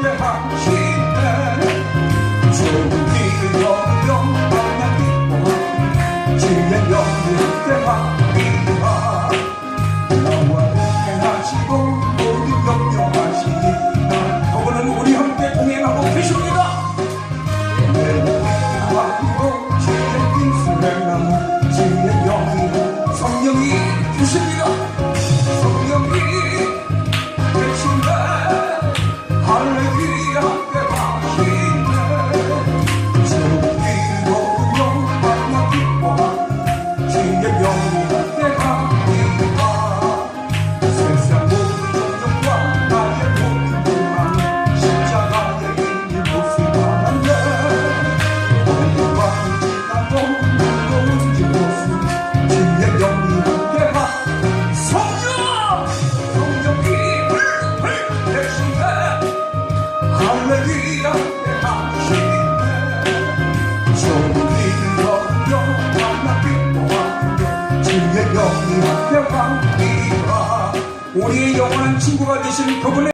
Yeah. 우리의 영원한 친구가 되신 그분의